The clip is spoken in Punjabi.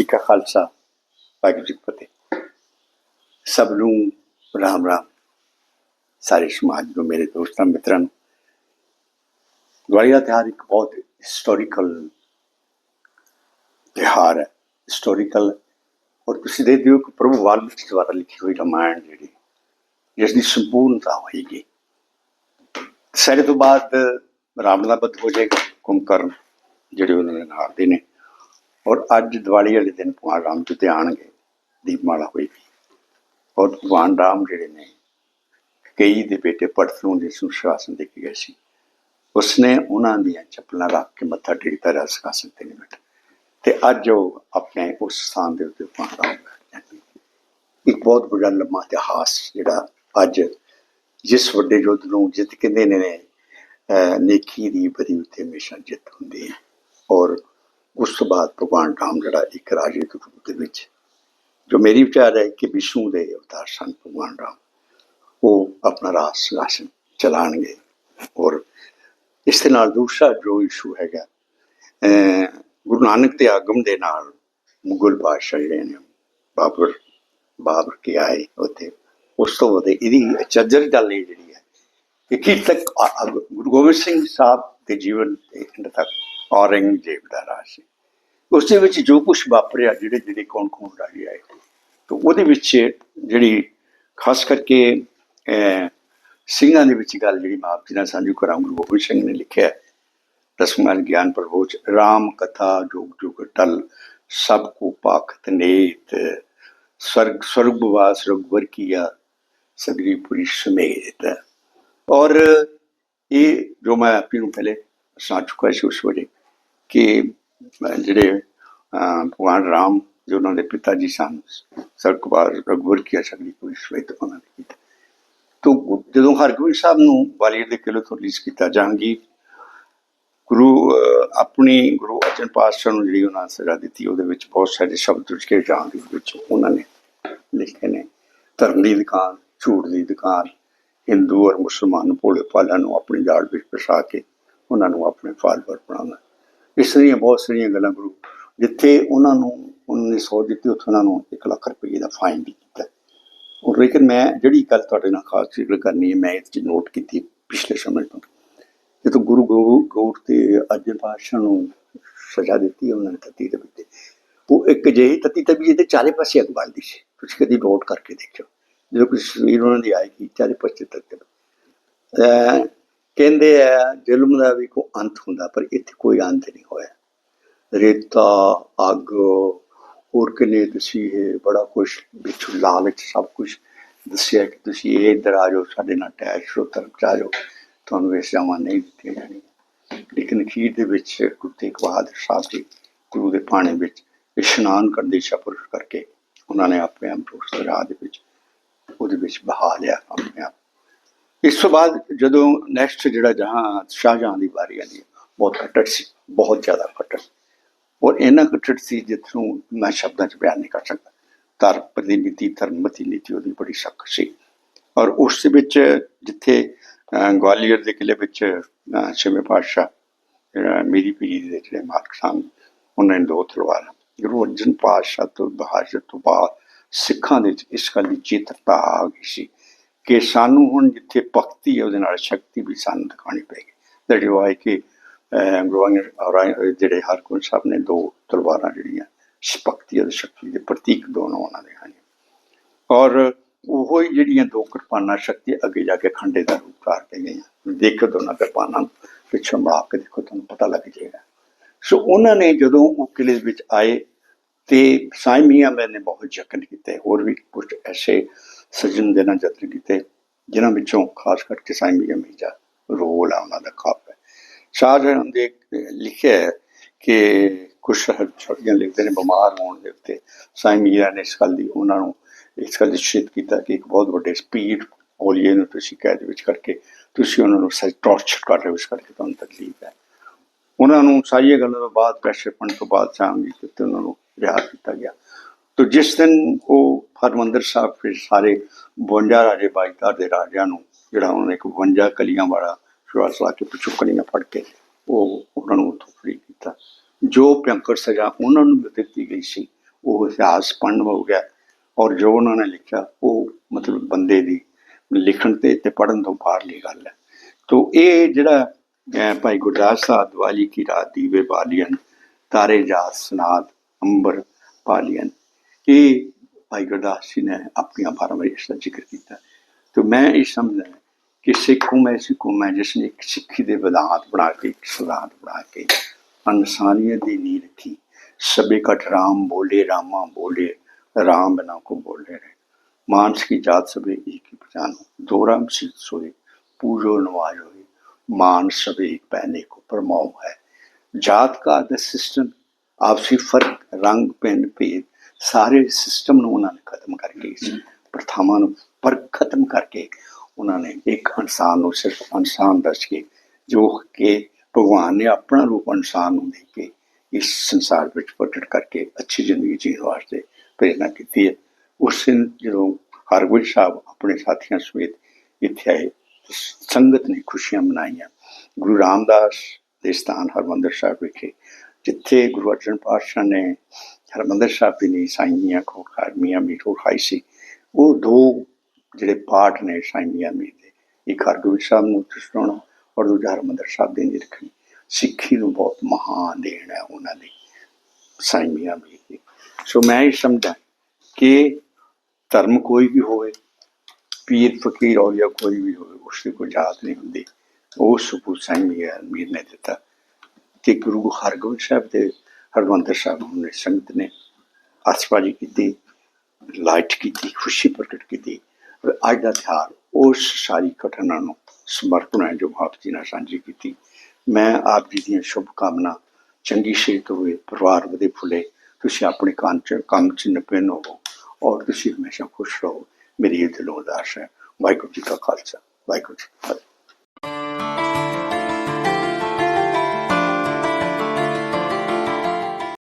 ਜੀ ਕਾ ਖਾਲਸਾ ਵਾਹਿਗੁਰੂ ਜੀ ਕੀ ਫਤਿਹ ਸਭ ਨੂੰ ਰਾਮ ਰਾਮ ਸਾਰੇ ਸਮਾਜ ਨੂੰ ਮੇਰੇ ਦੋਸਤਾਂ ਮਿੱਤਰਾਂ ਨੂੰ ਦੀਵਾਲੀ ਦਾ ਤਿਉਹਾਰ ਇੱਕ ਬਹੁਤ ਹਿਸਟੋਰੀਕਲ ਤਿਉਹਾਰ ਹੈ ਹਿਸਟੋਰੀਕਲ ਔਰ ਤੁਸੀਂ ਦੇਖਦੇ ਹੋ ਕਿ ਪ੍ਰਭੂ ਵਾਲਮੀਕੀ ਦੁਆਰਾ ਲਿਖੀ ਹੋਈ ਰਾਮਾਇਣ ਜਿਹੜੀ ਜਿਸ ਦੀ ਸੰਪੂਰਨਤਾ ਹੋਏਗੀ ਸਾਰੇ ਤੋਂ ਬਾਅਦ ਰਾਮ ਦਾ ਬਦ ਹੋ ਜਾਏਗਾ ਕੁੰਭਕਰਨ ਜਿਹੜੇ ਉਹਨਾਂ ਦੇ ਨਾਲ ਦੇ ਨੇ ਔਰ ਅੱਜ ਦੀਵਾਲੀ ਵਾਲੇ ਦਿਨ ਭਗਵਾਨ ਰਾਮ ਜੀ ਤੇ ਆਣਗੇ ਦੀਪਮਾਲਾ ਹੋਏਗੀ। ਔਰ ਭਗਵਾਨ ਰਾਮ ਜਿਹੜੇ ਨੇ, ਕਈ ਦੇ ਬੇਟੇ ਭਰਤ ਨੂੰ ਜਿਸ ਨੂੰ ਸ਼ਾਸਨ ਦੇ ਕੇ ਗਏ ਸੀ। ਉਸਨੇ ਉਹਨਾਂ ਦੀਆਂ ਚੱਪਲਾਂ ਰੱਖ ਕੇ ਮੱਥਾ ਟੇਕਦਾ ਰਿਹਾ ਸਿਆਸਨ ਤੇ ਨਹੀਂ ਬੈਠਾ ਤੇ ਅੱਜ ਉਹ ਆਪਣੇ ਉਸ ਸਥਾਨ ਦੇ ਉੱਤੇ ਭਗਵਾਨ ਰਾਮ ਬੈਠੇ ਇੱਕ ਬਹੁਤ ਵੱਡਾ ਲੰਮਾ ਇਤਿਹਾਸ ਜਿਹੜਾ ਅੱਜ ਜਿਸ ਵੱਡੇ ਯੁੱਧ ਨੂੰ ਜਿੱਤ ਕੇ ਨੇ ਨੇਕੀ ਦੀ ਬਰੀ ਉੱਤੇ ਹਮੇਸ਼ਾ ਜਿੱਤ ਹੁੰਦੀ ਹੈ। ਔਰ ਉਸ ਤੋਂ ਬਾਅਦ ਭਗਵਾਨ ਰਾਮ ਜਿਹੜਾ ਇੱਕ ਰਾਜੇ ਦੇ ਰੂਪ ਦੇ ਵਿੱਚ, ਜੋ ਮੇਰੀ ਵਿਚਾਰ ਹੈ ਕਿ ਵਿਸ਼ਨੂੰ ਦੇ ਅਵਤਾਰ ਸਨ ਭਗਵਾਨ ਰਾਮ, ਉਹ ਆਪਣਾ ਰਾਜ ਸਿੰਘਾਸਨ ਚਲਾਣਗੇ ਔਰ ਇਸ ਦੇ ਨਾਲ ਦੂਸਰਾ ਜੋ ਇਸ਼ੂ ਹੈਗਾ ਗੁਰੂ ਨਾਨਕ ਦੇ ਆਗਮ ਦੇ ਨਾਲ ਮੁਗਲ ਬਾਦਸ਼ਾਹ ਜਿਹੜੇ ਨੇ, ਬਾਬਰ ਬਾਬਰ ਕੀ ਆਏ ਉੱਥੇ। ਉਸ ਤੋਂ ਬਾਅਦ ਇਹਦੀ ਚੱਜਰ ਗੱਲ ਇਹ ਜਿਹੜੀ ਹੈ ਕਿ ਕੀ ਤੱਕ ਗੁਰੂ ਗੋਬਿੰਦ ਸਿੰਘ ਸਾਹਿਬ ਦੇ ਜੀਵਨ ਦੇ ਅੰਤ ਤੱਕ ਔਰੰਗਜ਼ੇਬ ਦਾ ਰਾਜ ਸੀ ਉਸ ਦੇ ਵਿੱਚ ਜੋ ਕੁਝ ਵਾਪਰਿਆ ਜਿਹੜੇ ਜਿਹੜੇ ਕੌਣ ਕੌਣ ਰਾਜੇ ਆਏ ਤਾਂ ਉਹਦੇ ਵਿੱਚ ਜਿਹੜੀ ਖਾਸ ਕਰਕੇ ਅਹ, ਸਿੰਘਾਂ ਦੇ ਵਿੱਚ ਗੱਲ ਜਿਹੜੀ ਮਾਪ ਜੀ ਨਾਲ ਸਾਂਝੀ ਕਰਾਂ ਗੁਰੂ ਗੋਬਿੰਦ ਸਿੰਘ ਨੇ ਲਿਖਿਆ ਹੈ, ਦਸਵਾਂ ਗਿਆਨ ਪ੍ਰਭੋਚ ਰਾਮ ਕਥਾ ਜੋਗ ਜੁਗ ਟਲ ਸਭ ਕੋ ਪਾਖਤ ਨੇਤ स्वर्ग स्वर्गवास रघुवर किया सगरी पुरी समेत और ये जो मैं अपनी ਨੂੰ ਪਹਿਲੇ ਸੁਣਾ ਚੁੱਕਾ ਸੀ ਉਸ ਵੇਲੇ ਕਿ ਜਿਹੜੇ ਭਗਵਾਨ ਰਾਮ ਜੋ ਉਹਨਾਂ ਦੇ ਪਿਤਾ ਜੀ ਸਨ ਸਰਕਵਾਰ ਰਘੁਵਰ ਕੀ ਸਗਰੀ ਪੁਰੀ ਸਮੇਤ ਉਹਨਾਂ ਨੇ ਕੀਤਾ। ਤੋ ਜਦੋਂ ਹਰਗੋਬਿੰਦ ਸਾਹਿਬ ਨੂੰ ਗਵਾਲੀਅਰ ਦੇ ਕਿਲੇ ਤੋਂ ਰਿਲੀਜ਼ ਕੀਤਾ ਜਹਾਂਗੀਰ ਗੁਰੂ ਆਪਣੀ ਗੁਰੂ ਅਰਜਨ ਪਾਤਸ਼ਾਹ ਨੂੰ ਜਿਹੜੀ ਉਹਨਾਂ ਨੇ ਸਜ਼ਾ ਦਿੱਤੀ, ਉਹਦੇ ਵਿੱਚ ਬਹੁਤ ਸਾਰੇ ਸ਼ਬਦ ਉਚਕੇ ਜਹਾਂਗੀਰ ਵਿੱਚ ਉਹਨਾਂ ਨੇ ਲਿਖੇ ਨੇ। ਧਰਮ ਦੀ ਦੁਕਾਨ, ਝੂਠ ਦੀ ਦੁਕਾਨ, ਹਿੰਦੂ ਔਰ ਮੁਸਲਮਾਨ ਭੋਲੇ ਭਾਲਿਆਂ ਨੂੰ ਆਪਣੀ ਜਾਲ ਵਿੱਚ ਫਸਾ ਕੇ ਉਹਨਾਂ ਨੂੰ ਆਪਣੇ ਫਾਲੋਅਰ ਬਣਾਉਣਾ। ਇਸ ਤਰ੍ਹਾਂ ਦੀਆਂ ਬਹੁਤ ਸਾਰੀਆਂ ਗੱਲਾਂ ਗੁਰੂ, ਜਿੱਥੇ ਉਹਨਾਂ ਨੂੰ, ਉਹਨਾਂ ਨੇ ਸੌ ਦਿੱਤੀ, ਉੱਥੇ ਉਹਨਾਂ ਨੂੰ 1 ਲੱਖ ਰੁਪਏ ਦਾ ਫਾਈਨ ਵੀ ਕੀਤਾ। ਔਰ ਲੇਕਿਨ ਮੈਂ ਜਿਹੜੀ ਗੱਲ ਤੁਹਾਡੇ ਨਾਲ ਖਾਸ ਜ਼ਿਕਰ ਕਰਨੀ ਹੈ, ਮੈਂ ਇਹ 'ਚ ਨੋਟ ਕੀਤੀ ਪਿਛਲੇ ਸਮੇਂ ਤੋਂ। ਜਦੋਂ ਗੁਰੂ ਗੋ- ਗੌਰ ਤੇ ਅਰਜਨ ਪਾਤਸ਼ਾਹ ਨੂੰ ਸਜ਼ਾ ਦਿੱਤੀ, ਉਹਨਾਂ ਨੇ ਤਤੀ ਦੇ ਵਿੱਚ ਉਹ ਇੱਕ ਜਿਹੀ ਤਤੀ ਤਬੀਅਤ ਦੇ ਚਾਰੇ ਪਾਸੇ ਅੱਗ ਬਲਦੀ ਸੀ। ਤੁਸੀਂ ਕਦੀ ਨੋਟ ਕਰਕੇ ਦੇਖਿਓ। ਜਦੋਂ ਕੋਈ ਸਰੀਰ ਉਹਨਾਂ ਦੀ ਆਏਗੀ, ਚਾਰੇ ਪਾਸੇ ਤੱਕ ਕਹਿੰਦੇ ਆ, ਜ਼ੁਲਮ ਦਾ ਵੀ ਕੋਈ ਅੰਤ ਹੁੰਦਾ, ਪਰ ਇੱਥੇ ਕੋਈ ਅੰਤ ਨਹੀਂ ਹੋਇਆ। ਰੇਤਾ, ਅੱਗ, ਹੋਰ ਕਿੰਨੇ ਤੁਸੀਂ ਇਹ ਬੜਾ ਕੁਛ ਵਿੱਚ ਲਾਲਚ ਸਭ ਕੁਝ ਦੱਸਿਆ ਕਿ ਤੁਸੀਂ ਇਹ ਇੱਧਰ ਆ ਜਾਓ, ਸਾਡੇ ਨਾਲ ਅਟੈਚ ਹੋ ਤਰਫ ਆ ਜਾਓ ਤੁਹਾਨੂੰ ਇਹ ਸਮਾਂ ਨਹੀਂ ਦਿੱਤੀਆਂ ਜਾਣੀਆਂ। ਲੇਕਿਨ ਅਖੀਰ ਦੇ ਵਿੱਚ ਗੁਰੂ ਤੇਗ ਬਹਾਦਰ ਸਾਹਿਬ ਜੀ ਗੁਰੂ ਦੇ ਪਾਣੀ ਵਿੱਚ ਇਸ਼ਨਾਨ ਕਰਦੇ ਸ਼ਪਰ ਕਰਕੇ ਉਹਨਾਂ ਨੇ ਆਪਣੇ ਆਪ ਨੂੰ ਉਸ ਰਾਹ ਦੇ ਵਿੱਚ, ਉਹਦੇ ਵਿੱਚ ਬਹਾ ਲਿਆ, ਆਪਣੇ ਆਪ ਇਸ ਤੋਂ ਬਾਅਦ ਜਦੋਂ ਨੈਕਸਟ ਜਿਹੜਾ ਜਹਾਂ ਸ਼ਾਹਜਹਾਂ ਦੀ ਵਾਰੀ ਆਉਂਦੀ ਹੈ, ਬਹੁਤ ਕੱਟੜ ਸੀ ਬਹੁਤ ਜ਼ਿਆਦਾ ਕੱਟੜ ਔਰ ਇਹਨਾਂ ਕੱਟੜ ਸੀ ਜਿੱਥੋਂ ਮੈਂ ਸ਼ਬਦਾਂ 'ਚ ਬਿਆਨ ਨਹੀਂ ਕਰ ਸਕਦਾ। ਧਰਮ ਪ੍ਰਤੀਨਿਧੀ ਧਰਮਤੀ ਨੀਤੀ ਉਹਦੀ ਬੜੀ ਸਖਤ ਸੀ। ਔਰ ਉਸ ਦੇ ਵਿੱਚ ਜਿੱਥੇ ਗਵਾਲੀਅਰ ਦੇ ਕਿਲੇ ਵਿੱਚ ਛੇਵੇਂ ਪਾਤਸ਼ਾਹ ਜਿਹੜਾ ਮੇਰੀ ਪੀਰੀ ਦੇ ਜਿਹੜੇ ਮਾਲਕ ਸਨ ਉਹਨਾਂ ਨੇ ਦੋ ਤਲਵਾਰਾਂ ਗੁਰੂ ਅਰਜਨ ਪਾਤਸ਼ਾਹ ਤੋਂ ਬਹਾਦਰ ਤੋਂ ਬਾਅਦ ਸਿੱਖਾਂ ਦੇ ਵਿੱਚ ਇਸ ਗੱਲ ਦੀ ਚੇਤਰਤਾ ਆ ਗਈ ਸੀ। ਕਿ ਸਾਨੂੰ ਹੁਣ ਜਿੱਥੇ ਭਗਤੀ ਹੈ ਉਹਦੇ ਨਾਲ ਸ਼ਕਤੀ ਵੀ ਸਾਨੂੰ ਦਿਖਾਉਣੀ ਪਏਗੀ ਦੈਟ ਯੂ ਆਈ ਕਿ ਅਹ, ਗੁਰੂ ਅੰਗਦ ਜਿਹੜੇ ਹਰਗੋਬਿੰਦ ਸਾਹਿਬ ਨੇ ਦੋ ਤਲਵਾਰਾਂ ਜਿਹੜੀਆਂ ਸ਼ਕਤੀ ਅਤੇ ਸ਼ਕਤੀ ਦੇ ਪ੍ਰਤੀਕ ਦੋਨੋਂ ਉਹਨਾਂ ਦੇ ਹਨ ਔਰ ਉਹ ਹੀ ਜਿਹੜੀਆਂ ਦੋ ਕਿਰਪਾਨਾਂ ਸ਼ਕਤੀ ਅੱਗੇ ਜਾ ਕੇ ਖੰਡੇ ਦਾ ਰੂਪ ਧਾਰ ਕੇ ਗਈਆਂ ਦੇਖੋ ਦੋਨਾਂ ਕਿਰਪਾਨਾਂ ਪਿੱਛੋਂ ਮਿਲਾ ਕੇ ਦੇਖੋ ਤੁਹਾਨੂੰ ਪਤਾ ਲੱਗ ਜਾਏਗਾ। ਸੋ ਉਹਨਾਂ ਨੇ ਜਦੋਂ ਉਹ ਕਿਲੇ ਵਿੱਚ ਆਏ ਤੇ ਸਾਈਮੀਆਂ ਮੀਆਂ ਬਹੁਤ ਯਤਨ ਕੀਤੇ। ਹੋਰ ਵੀ ਕੁਝ ਐਸੇ ਸੱਜਣ ਦੇ ਨਾਲ ਯਤਨ ਕੀਤੇ, ਜਿਨ੍ਹਾਂ ਵਿੱਚੋਂ ਖਾਸ ਕਰਕੇ ਸਾਈਂ ਮੀਆਂ ਮੀਜਾ ਰੋਲ ਆ ਉਹਨਾਂ ਦਾ ਕਾਫ ਹੈ। ਸ਼ਾਹਜਹਾਂ ਦੇ ਲਿਖਿਆ ਹੈ ਕਿ ਕੁਝ ਛੋਟੀਆਂ ਲਿਖਦੇ ਨੇ, ਬਿਮਾਰ ਹੋਣ ਦੇ ਉੱਤੇ ਸਾਈਂ ਮੀਆਂ ਨੇ ਇਸ ਗੱਲ ਦੀ ਉਹਨਾਂ ਨੂੰ ਇਸ ਗੱਲ ਦੀ ਸ਼ਿਤ ਕੀਤਾ ਕਿ ਇੱਕ ਬਹੁਤ ਵੱਡੇ ਸਪੀਡ ਹੋਲੀਏ ਨੂੰ ਤੁਸੀਂ ਕੈਦ ਵਿੱਚ ਕਰਕੇ ਤੁਸੀਂ ਉਹਨਾਂ ਨੂੰ ਸੱਚ ਟੌਰਚਰ ਕਰ ਰਹੇ ਹੋ, ਇਸ ਕਰਕੇ ਤੁਹਾਨੂੰ ਤਕਲੀਫ ਹੈ। ਉਹਨਾਂ ਨੂੰ ਸਾਰੀਆਂ ਗੱਲਾਂ ਤੋਂ ਬਾਅਦ ਪ੍ਰੈਸ਼ਰ ਪਣ ਤੋਂ ਬਾਅਦ ਸ਼ਾਮ ਸ਼ਾਮਲੀ ਕੀਤੀ ਉਹਨਾਂ ਨੂੰ ਰਿਹਾ ਕੀਤਾ ਗਿਆ। ਤੋ ਜਿਸ ਦਿਨ ਉਹ ਹਰਮੰਦਰ ਸਾਹਿਬ ਫਿਰ ਸਾਰੇ 52 ਰਾਜੇ ਬਾਈਦਾਰ ਦੇ ਰਾਜਿਆਂ ਨੂੰ ਜਿਹੜਾ ਉਹਨਾਂ ਨੇ ਇੱਕ 52 ਕਲੀਆਂ ਵਾਲਾ ਸ਼ਵਾਸ ਲਾ ਕੇ ਪਿਛੂ ਫੜ ਕੇ ਉਹ ਉਹਨਾਂ ਨੂੰ ਉੱਥੋਂ ਫਰੀ ਕੀਤਾ ਜੋ ਭਿਅੰਕਰ ਸਜ਼ਾ ਉਹਨਾਂ ਨੂੰ ਵੀ ਦਿੱਤੀ ਗਈ ਸੀ, ਉਹ ਇਤਿਹਾਸ ਪੜ੍ਹਨ ਹੋ ਗਿਆ ਔਰ ਜੋ ਉਹਨਾਂ ਨੇ ਲਿਖਿਆ, ਉਹ ਮਤਲਬ ਬੰਦੇ ਦੀ ਲਿਖਣ ਤੇ ਤੇ ਪੜ੍ਹਨ ਤੋਂ ਬਾਹਰਲੀ ਗੱਲ ਹੈ। ਤੋ ਇਹ ਜਿਹੜਾ ਭਾਈ ਗੁਰਦਾਸ ਸਾਹਿਬ ਦੀਵਾਲੀ ਕੀ ਰਾਤ ਦੀਵੇ ਬਾਲੀਅਨ ਤਾਰੇ ਜਾਤ ਸਨਾਦ, ਅੰਬਰ ਪਾਲੀਅਨ ਇਹ ਭਾਈ ਗੁਰਦਾਸ ਜੀ ਨੇ ਆਪਣੀਆਂ ਫਰਮਾਇਸ਼ ਦਾ ਜ਼ਿਕਰ ਕੀਤਾ तो मैं ये समझ कि सिख हूं मैं सिख हूं मैं जिसने एक सिक्खी दे विधात बना के एक सिद्धांत बना के इंसानियत की नींव रखी सबे कट राम बोले रामा बोले राम बिना को बोले रहे मानस की जात सबे एक ही पहचानो दो राम सिद्ध सोए पूजो नवाज होए मान सबे एक पहने को परमाओ है जात का द सिस्टम आपसी फर्क रंग ਪਿੰਡ ਭੇਦ ਸਾਰੇ ਸਿਸਟਮ ਨੂੰ ਉਹਨਾਂ ਨੇ ਖਤਮ ਕਰਕੇ ਇਸ ਪ੍ਰਥਾਵਾਂ ਨੂੰ ਪਰ ਖਤਮ ਕਰਕੇ ਉਹਨਾਂ ਨੇ ਇੱਕ ਇਨਸਾਨ ਨੂੰ ਸਿਰਫ ਇਨਸਾਨ ਦੱਸ ਕੇ ਜੋ ਕਿ ਭਗਵਾਨ ਨੇ ਆਪਣਾ ਰੂਪ ਇਨਸਾਨ ਨੂੰ ਦੇ ਕੇ ਇਸ ਸੰਸਾਰ ਵਿੱਚ ਪ੍ਰਗਟ ਕਰਕੇ ਅੱਛੀ ਜ਼ਿੰਦਗੀ ਜੀਣ ਵਾਸਤੇ ਪ੍ਰੇਰਨਾ ਕੀਤੀ ਹੈ। ਉਸ ਦਿਨ ਜਦੋਂ ਹਰਗੋਬਿੰਦ ਸਾਹਿਬ ਆਪਣੇ ਸਾਥੀਆਂ ਸਮੇਤ ਇੱਥੇ ਆਏ ਸੰਗਤ ਨੇ ਖੁਸ਼ੀਆਂ ਮਨਾਈਆਂ। ਗੁਰੂ ਰਾਮਦਾਸ ਦੇ ਸਥਾਨ ਹਰਮੰਦਰ ਸਾਹਿਬ ਵਿਖੇ ਜਿੱਥੇ ਗੁਰੂ ਅਰਜਨ ਪਾਤਸ਼ਾਹ ਨੇ ਹਰਮੰਦਰ ਸਾਹਿਬ ਦੀ ਨਹੀਂ ਸਾਈਆਂ ਕੋ ਮੀਆਂ ਮੀਠੋ ਖਾਈ ਸੀ। ਉਹ ਦੋ ਜਿਹੜੇ ਪਾਠ ਨੇ ਸਾਈਂ ਮੀਆਂ ਮੀਰ ਦੇ, ਇੱਕ ਹਰਗੋਬਿੰਦ ਸਾਹਿਬ ਨੂੰ ਸੁਣਾਉਣਾ ਔਰ ਦੂਜਾ ਹਰਮੰਦਰ ਸਾਹਿਬ ਦੀ ਨਿਰਖਣੀ ਸਿੱਖੀ ਨੂੰ ਬਹੁਤ ਮਹਾਨ ਦੇਣ ਹੈ ਉਹਨਾਂ ਦੀ ਸਾਈਂ ਮੀਆਂ ਮੀਰ ਦੀ। ਸੋ ਮੈਂ ਇਹ ਸਮਝਾਂ ਕਿ ਧਰਮ ਕੋਈ ਵੀ ਹੋਵੇ, ਪੀਰ, ਫਕੀਰ ਔਲੀਆ ਕੋਈ ਵੀ ਹੋਵੇ, ਉਸ ਦੀ ਕੋਈ ਜਾਤ ਨਹੀਂ ਹੁੰਦੀ। ਉਹ ਸੁਪੂ ਸਾਈਂ ਮੀਰ ਨੇ ਦਿੱਤਾ ਕਿ ਗੁਰੂ ਹਰਗੋਬਿੰਦ ਸਾਹਿਬ ਦੇ ਹਰਮੰਦਰ ਸਾਹਿਬ ਨੇ ਸੰਗਤ ਨੇ ਆਸਵਾਜੀ ਕੀਤੀ, ਲਾਈਟ ਕੀਤੀ, ਖੁਸ਼ੀ ਪ੍ਰਗਟ ਕੀਤੀ। ਔਰ ਅੱਜ ਦਾ ਤਿਉਹਾਰ ਉਸ ਸਾਰੀ ਘਟਨਾ ਨੂੰ ਸਮਰਪਣ ਹੈ ਜੋ ਆਪ ਜੀ ਨਾਲ ਸਾਂਝੀ ਕੀਤੀ। ਮੈਂ ਆਪ ਜੀ ਦੀਆਂ ਸ਼ੁਭ ਕਾਮਨਾ, ਚੰਗੀ ਸਿਹਤ ਹੋਵੇ ਪਰਿਵਾਰ ਵਧੇ ਫੁੱਲੇ, ਤੁਸੀਂ ਆਪਣੇ ਕੰਮ ਚ ਕੰਮ ਚ ਨਿਪੁੰਨ ਹੋਵੋ ਔਰ ਤੁਸੀਂ ਹਮੇਸ਼ਾ ਖੁਸ਼ ਰਹੋ। ਮੇਰੀ ਇਹ ਦਿਲੋਂ ਅਰਦਾਸ ਹੈ। ਵਾਹਿਗੁਰੂ ਜੀ ਕਾ ਖਾਲਸਾ, ਵਾਹਿਗੁਰੂ ਜੀ